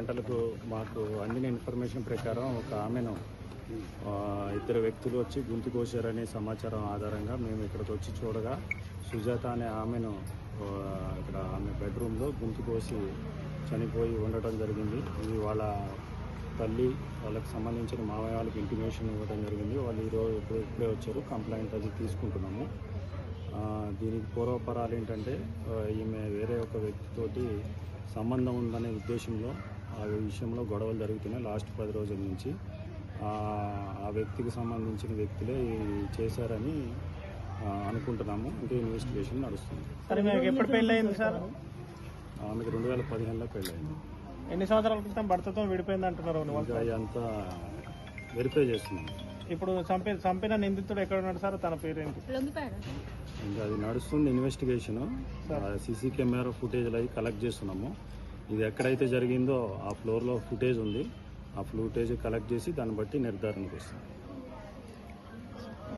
గంటలకు మాకు అందిన ఇన్ఫర్మేషన్ ప్రకారం ఒక ఆమెను ఇద్దరు వ్యక్తులు వచ్చి గుంతు కోశారనే సమాచారం ఆధారంగా మేము ఇక్కడికి వచ్చి చూడగా సుజాత అనే ఆమెను ఇక్కడ ఆమె బెడ్రూమ్లో గుంతు కోసి చనిపోయి ఉండటం జరిగింది. ఇది వాళ్ళ తల్లి వాళ్ళకి సంబంధించిన మామయ్య వాళ్ళకి ఇంటిమేషన్ ఇవ్వడం జరిగింది. వాళ్ళు ఈరోజు ఇప్పుడు ఇప్పుడే వచ్చారు కంప్లైంట్ అది తీసుకుంటున్నాము. దీనికి పూర్వపరాలు ఏంటంటే ఈమె వేరే ఒక వ్యక్తితోటి సంబంధం ఉందనే ఉద్దేశంలో ఆ విషయంలో గొడవలు జరుగుతున్నాయి. లాస్ట్ పది రోజుల నుంచి ఆ ఆ వ్యక్తికి సంబంధించిన వ్యక్తులే చేశారని అనుకుంటున్నాము. ఇంకా ఇన్వెస్టిగేషన్ నడుస్తుంది. సరే మీకు ఎప్పుడు పెళ్ళి అయింది సార్? ఆమెకి రెండు వేల పదిహేనులో పెళ్ళయింది. ఎన్ని సంవత్సరాల క్రితం భర్తతో విడిపోయింది అంటున్నారు అదంతా వెరిఫై చేస్తున్నాం. ఇప్పుడు చంపి చంపిన నిందితుడు ఎక్కడ ఉన్నాడు సార్? తన పేరేంటి? ఇంకా అది నడుస్తుంది ఇన్వెస్టిగేషన్. సీసీ కెమెరా ఫుటేజ్లు అవి కలెక్ట్ చేస్తున్నాము. ఇది ఎక్కడైతే జరిగిందో ఆ ఫ్లోర్లో ఫుటేజ్ ఉంది. ఆ ఫ్లూటేజ్ కలెక్ట్ చేసి దాన్ని బట్టి నిర్ధారణకు వస్తుంది.